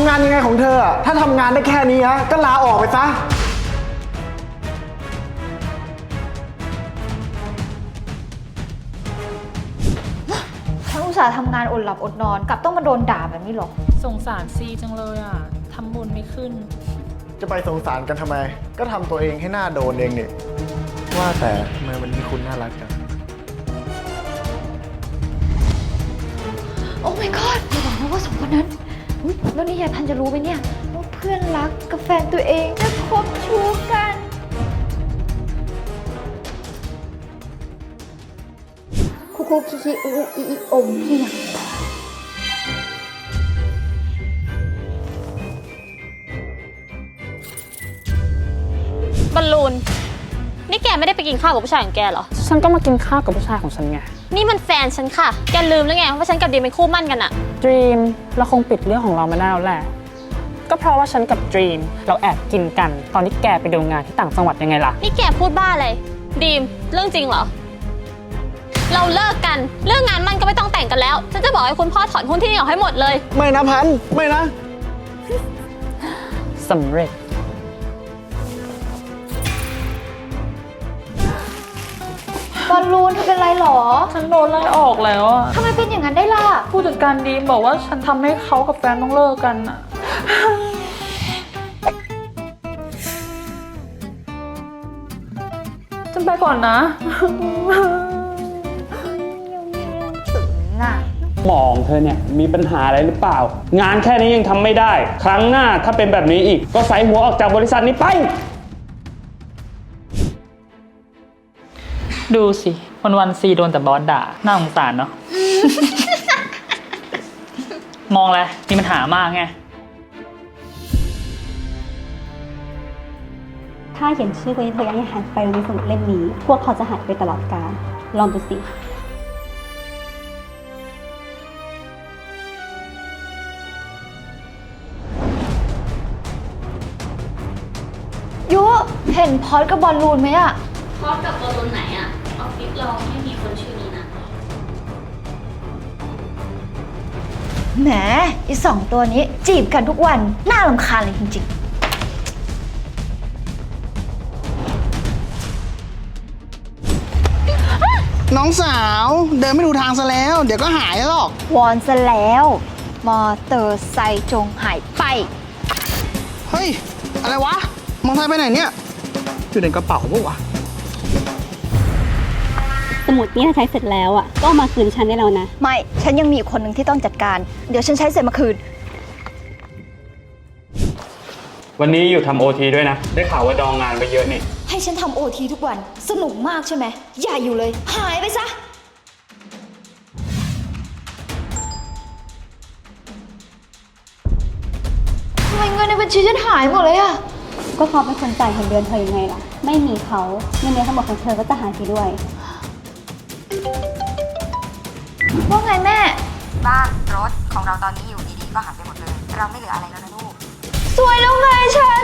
ำงานยังไงของเธออะถ้าทำงานได้แค่นี้ฮะก็ลาออกไปซะ ฉันอุตส่าห์ทำงานอดหลับอดนอน กลับต้องมาโดนด่าแบบนี้เหรอ สงสารซีจังเลยอะทำบุญไม่ขึ้น จะไปสงสารกันทำไม ก็ทำตัวเองให้หน้าโดนเองนี่ว่าแต่ทำไมวันนี้คุณน่ารักจัง โอ้ my god อย่าบอกนะว่าสองคนนั้น อุ๊ยแล้วนี่ยายพันธุ์จะรู้ไหมเนี่ยว่าเพื่อนรักกับแฟนตัวเองจะคบชู้กัน คุกคุกคิคิอูอูอีอีอมที่ย่างบอลลูน นี่แกไม่ได้ไปกินข้าวกับผู้ชายของแกเหรอ ฉันก็มากินข้าวกับผู้ชายของฉันไง นี่มันแฟนฉันค่ะ แกลืมแล้วไงว่าฉันกับดีมเป็นคู่มั่นกันอะ Dream เราคงปิดเรื่องของเราไม่ได้แล้วแหละ ก็เพราะว่าฉันกับ Dream เราแอบกินกันตอนที่แกไปดูงานที่ต่างจังหวัดยังไงล่ะ นี่แกพูดบ้าเลยดีมเรื่องจริงเหรอ เราเลิกกัน เรื่องงานมั่นก็ไม่ต้องแต่งกันแล้ว ฉันจะบอกให้คุณพ่อถอนหุ้นที่นี่ออกให้หมดเลย ไม่นะพันไม่นะ สำเร็จ บอลลูนเธอเป็นไรหรอฉันโดนไล่ออกแล้วอะทำไมเป็นอย่างนั้นได้ล่ะ ผู้จัดการดีมบอกว่าฉันทำให้เขากับแฟนต้องเลิกกันอะฉันไปก่อนนะ น่ะหมอของเธอเนี่ยมีปัญหาอะไรหรือเปล่า งานแค่นี้ยังทำไม่ได้ ครั้งหน้าถ้าเป็นแบบนี้อีก ก็ใส่หัวออกจากบริษัทนี้ไป ดูสิวันวันๆซีโดนแต่บอสด่าน่าสงสารเนาะ มองอะไรมีปัญหามากไง ถ้าเขียนชื่อตัวเองเธอยังหันไปในสมุดเล่มนี้ พวกเขาจะหายไปตลอดกาลลองดูสิ ยุ เห็นพอดกับบอลลูนไหมอะพอกับบอลลูนไหนอะออฟฟิศ เราไม่มีคนชื่อนี้นะ แหมอีสองตัวนี้จีบกันทุกวัน น่าลำคาญเลยจริงน้องสาวเดินไม่ดูทางซะแล้ว เดี๋ยวก็หายหรอก ๆ วอนซะแล้ว มอเตอร์ไซค์จงหายไป เฮ้ย อะไรวะ มองไทยไปไหนเนี่ย อยู่ในกระเป๋าปะวะ สมุดนี้ถ้าใช้เสร็จแล้วอะก็เอามาคืนฉันได้แล้วนะ ไม่ ฉันยังมีอีกคนหนึ่งที่ต้องจัดการ เดี๋ยวฉันใช้เสร็จมาคืน วันนี้อยู่ทำโอทีด้วยนะ ได้ข่าวว่าดองงานไปเยอะนี่ ให้ฉันทำโอทีทุกวัน สนุกมากใช่ไหม อย่าอยู่เลย หายไปซะ ทำไมเงินในบัญชีฉันหายหมดเลยอะก็เขาเป็นคนจ่ายเงินเดือนเธอยังไงล่ะ ไม่มีเขาเงินเดือนทั้งหมดของเธอก็จะหายไปด้วย ว่าไงแม่ บ้านรถของเราตอนนี้อยู่ดีๆก็หายไปหมดเลย เราไม่เหลืออะไรแล้วนะลูก สวยแล้วไงฉัน